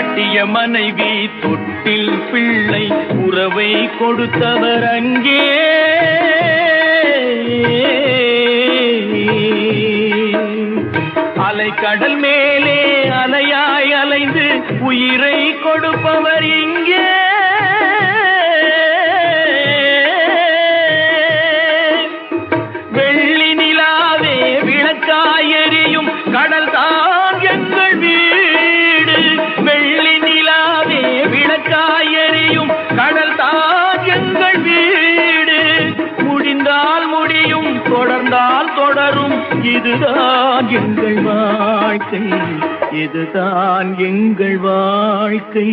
கட்டிய மனைவி தொட்டில் பிள்ளை உறவை கொடுத்தவர் அங்கே. அலைக்கடல் மேலே அலையாய் அலைந்து உயிரை கொடுப்பவர் இங்கே. வெள்ளி நிலாவே விளக்காய் எரியும் கடல் தான் எங்கள் வீடு. தொடரும் இதுதான் எங்கள் வாழ்க்கை. இதுதான் எங்கள் வாழ்க்கை.